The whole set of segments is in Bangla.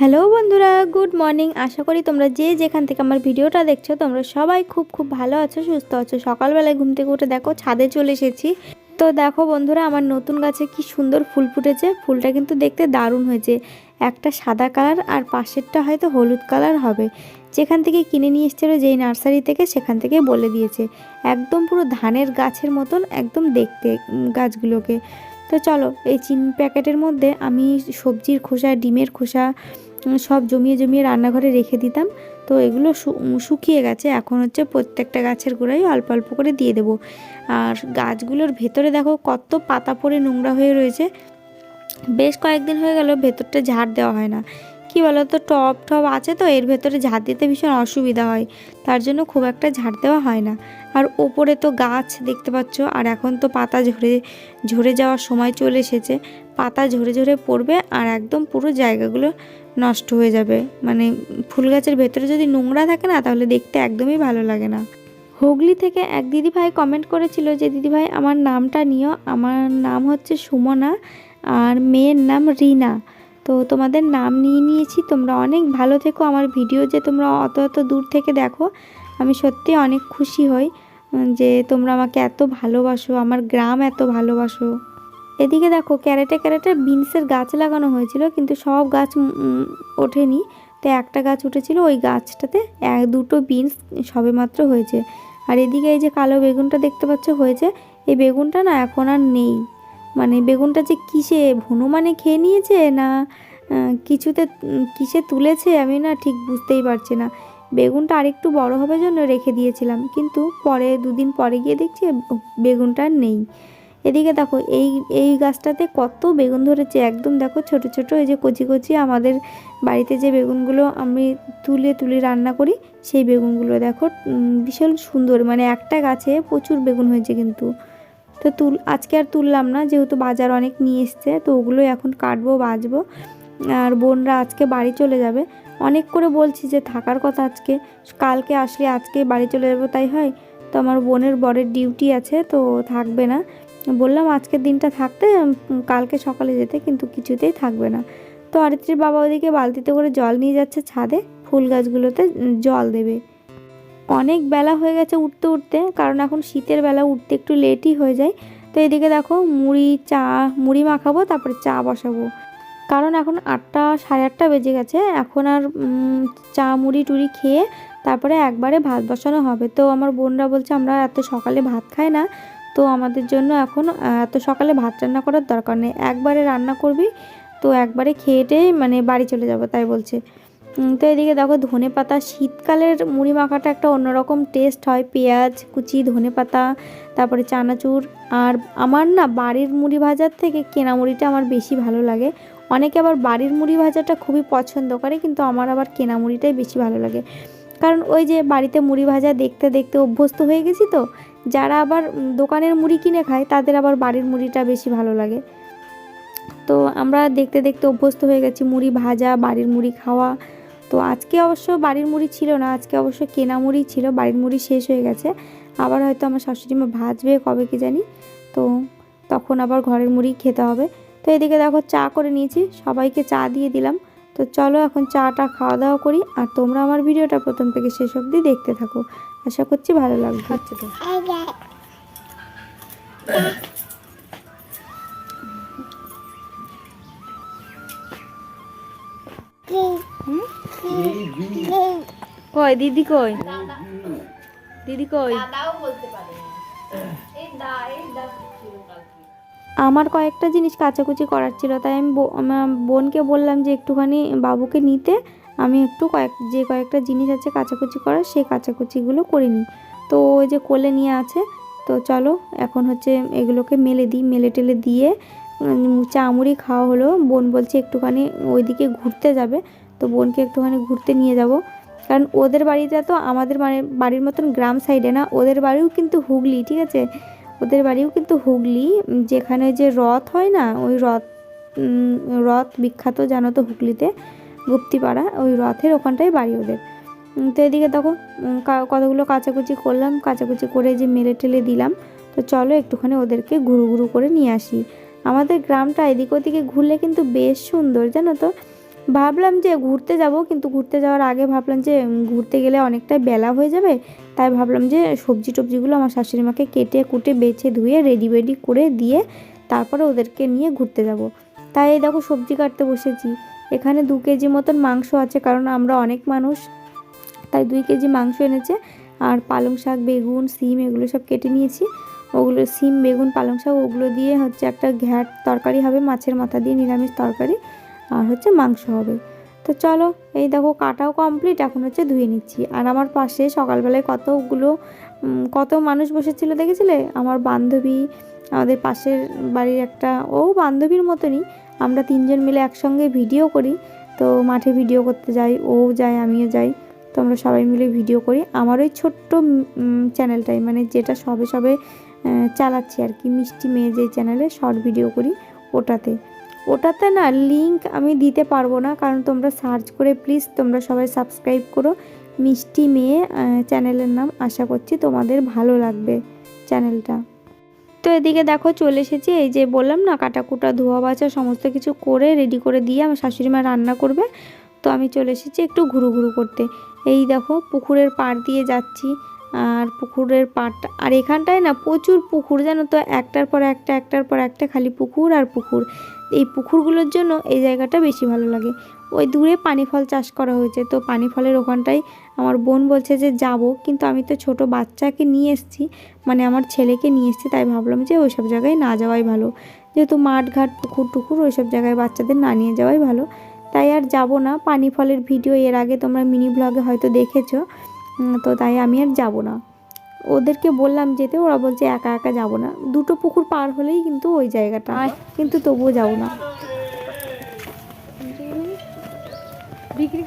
হ্যালো বন্ধুরা, গুড মর্নিং। আশা করি তোমরা যে যেখান থেকে আমার ভিডিওটা দেখছ, তোমরা সবাই খুব খুব ভালো আছো, সুস্থ আছো। সকালবেলায় ঘুম থেকে উঠে দেখো ছাদে চলে এসেছি। তো দেখো বন্ধুরা, আমার নতুন গাছে কি সুন্দর ফুল ফুটেছে। ফুলটা কিন্তু দেখতে দারুণ হয়েছে। একটা সাদা কালার আর পাশেরটা হয়তো হলুদ কালার হবে। যেখান থেকে কিনে নিয়ে এসেছিল যেই নার্সারি থেকে, সেখান থেকে বলে দিয়েছে। একদম পুরো ধানের গাছের মতন একদম দেখতে গাছগুলোকে। তো চলো, এই চিন প্যাকেটের মধ্যে আমি সবজির খোসা, ডিমের খোসা সব জমিয়ে জমিয়ে রান্নাঘরে রেখে দিতাম। তো এগুলো শুকিয়ে গেছে। এখন হচ্ছে প্রত্যেকটা গাছের গোড়ায় অল্প অল্প করে দিয়ে দেবো। আর গাছগুলোর ভেতরে দেখো কত পাতা পড়ে নোংরা হয়ে রয়েছে। বেশ কয়েকদিন হয়ে গেল ভেতরটা ঝাড় দেওয়া হয় না। কি তো টব টব আছে তো, এর ভেতরে ঝাড় দিতে ভীষণ অসুবিধা হয়। তার জন্য খুব একটা ঝাড় দেওয়া হয় না। আর ওপরে তো গাছ দেখতে পাচ্ছ, আর এখন তো পাতা ঝরে ঝরে যাওয়ার সময় চলে এসেছে। পাতা ঝরে ঝরে পড়বে আর একদম পুরো জায়গাগুলো নষ্ট হয়ে যাবে। মানে ফুল গাছের ভেতরে যদি নোংরা থাকে না, তাহলে দেখতে একদমই ভালো লাগে না। হুগলি থেকে এক দিদিভাই কমেন্ট করেছিল যে, দিদিভাই, আমার নামটা নিও। আমার নাম হচ্ছে সুমনা আর মেয়ের নাম রিনা। তো তোমাদের নাম নিয়ে নিয়েছি। তোমরা অনেক ভালো থেকো। আমার ভিডিও যে তোমরা অত অত দূর থেকে দেখো, আমি সত্যি অনেক খুশি হই যে তোমরা আমাকে এত ভালোবাসো, আমার গ্রাম এত ভালোবাসো। এদিকে দেখো, ক্যারেটে ক্যারেটে বিনসের গাছ লাগানো হয়েছিল, কিন্তু সব গাছ ওঠেনি। তো একটা গাছ উঠেছিল, ওই গাছটাতে এক, দুটো বিনস সবেমাত্র হয়েছে। আর এদিকে এই যে কালো বেগুনটা দেখতে পাচ্ছ, হয়েছে। এই বেগুনটা না এখন আর নেই। মানে বেগুনটা যে কিসে, হনুমানে খেয়ে নিয়েছে না কিছুতে কিসে তুলেছে, আমি না ঠিক বুঝতেই পারছি না। বেগুনটা আরেকটু বড় হবার জন্য রেখে দিয়েছিলাম, কিন্তু পরে, দুদিন পরে গিয়ে দেখছি, বেগুনটা আর নেই। এদিকে দেখো, এই এই গাছটাতে কত বেগুন ধরেছে। একদম দেখো ছোট ছোট এই যে কচি কচি আমাদের বাড়িতে যে বেগুনগুলো আমি তুলে তুলে রান্না করি, সেই বেগুনগুলো দেখো ভীষণ সুন্দর। মানে একটা গাছে প্রচুর বেগুন হয়েছে কিন্তু। তো তুল, আজকে আর তুললাম না, যেহেতু বাজার অনেক নিয়ে এসছে, তো ওগুলো এখন কাটবো বাজবো আর বোনরা আজকে বাড়ি চলে যাবে। অনেক করে বলছি যে থাকার কথা আজকে, কালকে আসলে আজকে বাড়ি চলে যাব, তাই হয়? তো আমার বোনের বরের ডিউটি আছে, তো থাকবে না। বললাম আজকের দিনটা থাকতে কালকে সকালে যেতে, কিন্তু কিছুতেই থাকবে না। তো অরিত্রীর বাবা ওদিকে বালতিতে করে জল নিয়ে যাচ্ছে ছাদে, ফুল গাছগুলোতে জল দেবে। অনেক বেলা হয়ে গেছে উঠতে উঠতে, কারণ এখন শীতের বেলা উঠতে একটু লেটই হয়ে যায়। তো এদিকে দেখো, মুড়ি, চা, মুড়ি মাখাবো, তারপরে চা বসাবো। কারণ এখন আটটা, সাড়ে আটটা বেজে গেছে, এখন আর চা, মুড়ি, টুড়ি খেয়ে, তারপরে একবারে ভাত বসানো হবে। তো আমার বোনরা বলছে, আমরা এত সকালে ভাত খাই না। তো আমাদের জন্য এখন এত সকালে ভাত রান্না করার দরকার নেই। একবারে রান্না করবি, তো একবারে খেয়েটেই মানে বাড়ি চলে যাব, তাই বলছে। তো এদিকে দেখো ধনে পাতা, শীতকালের মুড়ি মাখাটা একটা অন্যরকম টেস্ট হয়। পেঁয়াজ, কুচি, ধনে পাতা, তারপরে চানাচুর। আর আমার না বাড়ির মুড়ি ভাজার থেকে কেনা মুড়িটা আমার বেশি ভালো লাগে। অনেকে আবার বাড়ির মুড়ি ভাজাটা খুবই পছন্দ করে, কিন্তু আমার আবার কেনা মুড়িটাই বেশি ভালো লাগে। কারণ ওই যে বাড়িতে মুড়ি ভাজা দেখতে দেখতে অভ্যস্ত হয়ে গেছি তো যারা আবার দোকানের মুড়ি কিনে খায়, তাদের আবার বাড়ির মুড়িটা বেশি ভালো লাগে। তো আমরা দেখতে দেখতে অভ্যস্ত হয়ে গেছি, মুড়ি ভাজা, বাড়ির মুড়ি খাওয়া। তো আজকে অবশ্য বাড়ির মুড়ি ছিল না, আজকে অবশ্য কেনা মুড়ি ছিল, বাড়ির মুড়ি শেষ হয়ে গেছে। আবার হয়তো আমার শাশুড়ি মা ভাজবে কবে কি জানি, তো তখন আবার ঘরের মুড়ি খেতে হবে। তো এদিকে দেখো চা করে নিয়েছি, সবাইকে চা দিয়ে দিলাম। তো চলো এখন চাটা খাওয়া দাওয়া করি, আর তোমরা আমার ভিডিওটা প্রথম থেকে শেষ অবধি দেখতে থাকো। আশা করছি ভালো লাগবে। আচ্ছা তো কই দিদি কই দিদি কই আমার কয়েকটা জিনিস কাচাকুচি করার ছিল তাই আমি বোনকে বললাম যে একটুখানি বাবুকে নিতে আমি একটু কয়েক যে কয়েকটা জিনিস আছে কাচাকুচি করার সেই কাচাকুচিগুলো করে নিই। তো ওই যে কোলে নিয়ে আছে তো চলো এখন হচ্ছে এগুলোকে মেলে দিই মেলে টেলে দিয়ে উম, চা মুড়ি খাওয়া হলো। বোন বলছে একটুখানি ওইদিকে ঘুরতে যাবে তো বোনকে একটুখানি ঘুরতে নিয়ে যাব। কারণ ওদের বাড়িটা তো আমাদের মানে বাড়ির মতন গ্রাম সাইডে না ওদের বাড়িও কিন্তু হুগলি ঠিক আছে? ওদের বাড়িও কিন্তু হুগলি যেখানে যে রথ হয় না ওই রথ রথ বিখ্যাত জানো তো হুগলিতে? গুপ্তিপাড়া ওই রথের ওখানটাই বাড়ি ওদের। তো এদিকে দেখো কা- কতগুলো কাচাকুচি করলাম, কাচাকুচি করে যে মেলে টেলে দিলাম, তো চলো একটুখানি ওদেরকে ঘুরু ঘুরু করে নিয়ে আসি। আমাদের গ্রামটা এদিক ওদিকে ঘুরলে কিন্তু বেশ সুন্দর, জানো তো? ভাবলাম যে ঘুরতে যাব, কিন্তু ঘুরতে যাওয়ার আগে ভাবলাম যে ঘুরতে গেলে অনেকটা বেলা হয়ে যাবে, তাই ভাবলাম যে সবজি টবজিগুলো আমার শাশুড়ি মাকে কেটে, কুটে, বেছে, ধুয়ে রেডি বেডি করে দিয়ে তারপরে ওদেরকে নিয়ে ঘুরতে যাব। তাই দেখো সবজি কাটতে বসেছি। এখানে দু কেজি মতন মাংস আছে, কারণ আমরা অনেক মানুষ, তাই দুই কেজি মাংস এনেছে। আর পালং শাক, বেগুন, সিম এগুলো সব কেটে নিয়েছি। ওগুলো সিম, বেগুন, পালং শাক, ওগুলো দিয়ে হচ্ছে একটা ঘ্যাট তরকারি হবে, মাছের মাথা দিয়ে নিরামিষ তরকারি, আর হচ্ছে মাংস হবে। তো চলো, এই দেখো, কাটাও কমপ্লিট এখন হচ্ছে ধুয়ে নিচ্ছি। আর আমার পাশে সকালবেলায় কতগুলো কত মানুষ বসেছিল দেখেছিলে? আমার বান্ধবী, আমাদের পাশের বাড়ির একটা, ও বান্ধবীর মতনই আমরা তিনজন মিলে একসঙ্গে ভিডিও করি, তো মাঠে ভিডিও করতে যাই, ও যায়, আমিও যাই, তো আমরা সবাই মিলে ভিডিও করি। আমার ওই ছোট্ট চ্যানেলটাই মানে যেটা সবে সবে চালাচ্ছি আর কি, মিষ্টি মেয়ে যে চ্যানেলে শর্ট ভিডিও করি, ওটাতে। ওটাতে না লিংক আমি দিতে পারব না, কারণ তোমরা সার্চ করে প্লিজ তোমরা সবাই সাবস্ক্রাইব করো। মিষ্টি মেয়ে চ্যানেলের নাম আশা করছি তোমাদের ভালো লাগবে, চ্যানেলটা। তো এদিকে দেখো চলে এসেছি। এই যে বললাম না কাটাকুটা ধোয়া বাছা, সমস্ত কিছু করে রেডি করে দিয়ে আমার শাশুড়ি মা রান্না করবে। তো আমি চলে এসেছি একটু ঘুরু ঘুরু করতে। এই দেখো পুকুরের পাড় দিয়ে যাচ্ছি। আর পুকুরের পাড়টা, আর এখানটায় না প্রচুর পুকুর, জানো তো? একটার পর একটা, একটার পর একটা খালি পুকুর আর পুকুর। এই পুকুরগুলোর জন্য এই জায়গাটা বেশি ভালো লাগে। ওই দূরে পানি ফল চাষ করা হয়েছে। তো পানি ফলের ওখানটায় আমার বোন বলছে যে যাব কিন্তু আমি তো ছোট বাচ্চাকে নিয়ে এসেছি মানে আমার ছেলেকে নিয়ে এসেছি তাই ভাবলাম যে ওইসব জায়গায় না যাওয়াই ভালো। যেহেতু মাঠ ঘাট পুকুর টুকুর ওইসব জায়গায় বাচ্চাদের না নিয়ে যাওয়াই ভালো। তাই আর যাব না পানি ফলের ভিডিও এর আগে তোমরা মিনি ব্লগে হয়তো দেখেছ তো তাই আমি আর যাব না। ওদেরকে বললাম যেতে ওরা বলছে একা একা যাব না। দুটো পুকুর পার হলেই কিন্তু ওই জায়গাটা কিন্তু তবুও যাব না। বিক্রি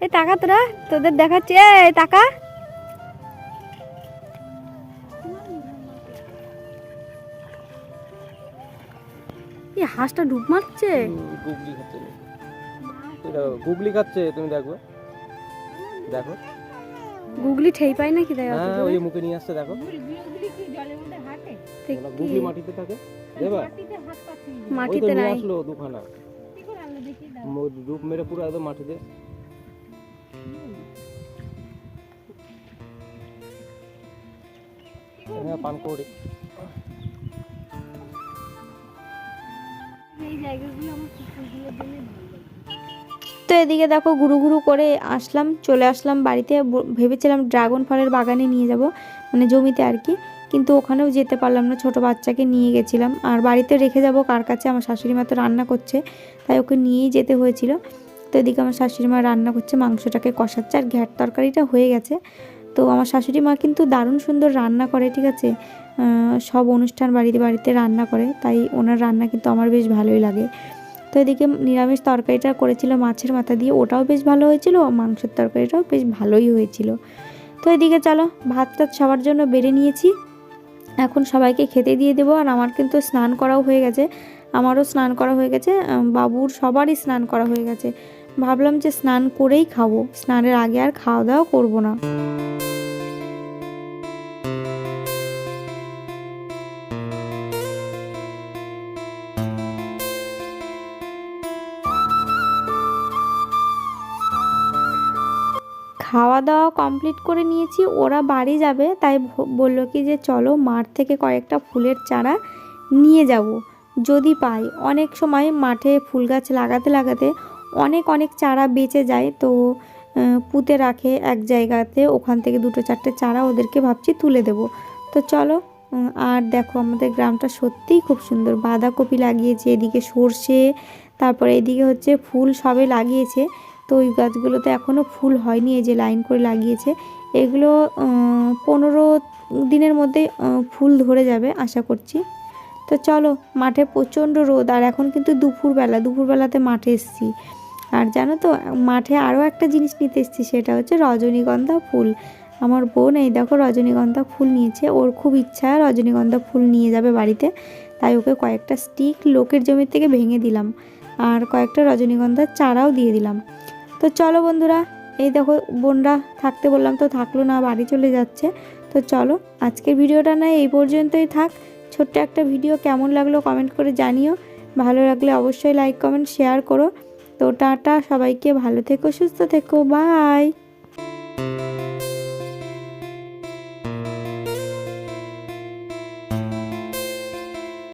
না টাকা তোরা তোদের দেখাচ্ছে এই টাকা এই হাঁসটা ডুব মারছে। গুগলি খাচ্ছে গুগলি খাচ্ছে তুমি দেখো। দেখো। গুগলি ঠেই পায় নাকি অত হ্যাঁ ওই মুখে নিয়ে আসছে দেখো। দেখ? গুগলি মাটিতে থাকে দেবা? মাটিতে নিয়ে নাই। আসলো দুখানা। ডুব মেরে পুরো একদম মাটিতে। লাগে। তো এদিকে দেখো গুরু গুরু করে আসলাম চলে আসলাম বাড়িতে। ভেবেছিলাম ড্রাগন ফলের বাগানে নিয়ে যাব মানে জমিতে আর কি। কিন্তু ওখানেও যেতে পারলাম না ছোট বাচ্চাকে নিয়ে গেছিলাম। আর বাড়িতে রেখে যাব কার কাছে? আমার শাশুড়ি মা তো রান্না করছে তাই ওকে নিয়েই যেতে হয়েছিল। তো এদিকে আমার শাশুড়ি মা রান্না করছে মাংসটাকে কষাচ্ছে আর ঘ্যাট তরকারিটা হয়ে গেছে। তো আমার শাশুড়ি মা কিন্তু দারুণ সুন্দর রান্না করে, ঠিক আছে? সব অনুষ্ঠান বাড়িতে বাড়িতে রান্না করে, তাই ওনার রান্না কিন্তু আমার বেশ ভালোই লাগে। তো এদিকে নিরামিষ তরকারিটা করেছিল মাছের মাথা দিয়ে, ওটাও বেশ ভালো হয়েছিল, মাংসের তরকারিটাও বেশ ভালোই হয়েছিল। তো এদিকে চলো ভাত টাত সবার জন্য বেড়ে নিয়েছি। এখন সবাইকে খেতে দিয়ে দেবো, আর আমার কিন্তু স্নান করাও হয়ে গেছে। আমারও স্নান করা হয়ে গেছে বাবুর সবারই স্নান করা হয়ে গেছে। ভাবলাম যে স্নান করেই খাব, স্নানের আগে আর খাওয়া দাওয়া করব না। খাওয়া দাওয়া কমপ্লিট করে নিয়েছি, ওরা বাড়ি যাবে, তাই বলল কি যে চলো মাঠ থেকে কয়েকটা ফুলের চারা নিয়ে যাব। যদি পাই। অনেক সময় মাঠে ফুল গাছ লাগাতে লাগাতে অনেক অনেক চারা বেঁচে যায়, তো পুঁতে রাখে এক জায়গাতে, ওখান থেকে দুটো, চারটে চারা ওদেরকে ভাবছি তুলে দেব। তো চলো আর দেখো আমাদের গ্রামটা সত্যিই খুব সুন্দর। বাঁধাকপি লাগিয়েছে, এদিকে সর্ষে, তারপরে এদিকে হচ্ছে ফুল সবে লাগিয়েছে। তো ওই গাছগুলোতে এখনও ফুল হয়নি, এই যে লাইন করে লাগিয়েছে। এগুলো পনেরো দিনের মধ্যে ফুল ধরে যাবে আশা করছি। তো চলো, মাঠে প্রচণ্ড রোদ, আর এখন কিন্তু দুপুরবেলা, দুপুরবেলাতে মাঠে এসছি। আর জানো তো, মাঠে আরও একটা জিনিস নিতে এসেছি, সেটা হচ্ছে রজনীগন্ধা ফুল। আমার বোন এই দেখো রজনীগন্ধা ফুল নিয়েছে, ওর খুব ইচ্ছা রজনীগন্ধা ফুল নিয়ে যাবে বাড়িতে। তাই ওকে কয়েকটা স্টিক লোকের জমি থেকে ভেঙে দিলাম, আর কয়েকটা রজনীগন্ধার চারাও দিয়ে দিলাম। তো চলো বন্ধুরা, এই দেখো বোনরা থাকতে বললাম তো থাকল না, বাড়ি চলে যাচ্ছে। তো চলো, আজকের ভিডিওটা না এই পর্যন্তই থাক। ছোট্ট একটা ভিডিও কেমন লাগল কমেন্ট করে জানিও। ভালো লাগলে অবশ্যই লাইক কমেন্ট শেয়ার করো। তো টাটা, সবাইকে ভালো থেকো, সুস্থ থেকো বাই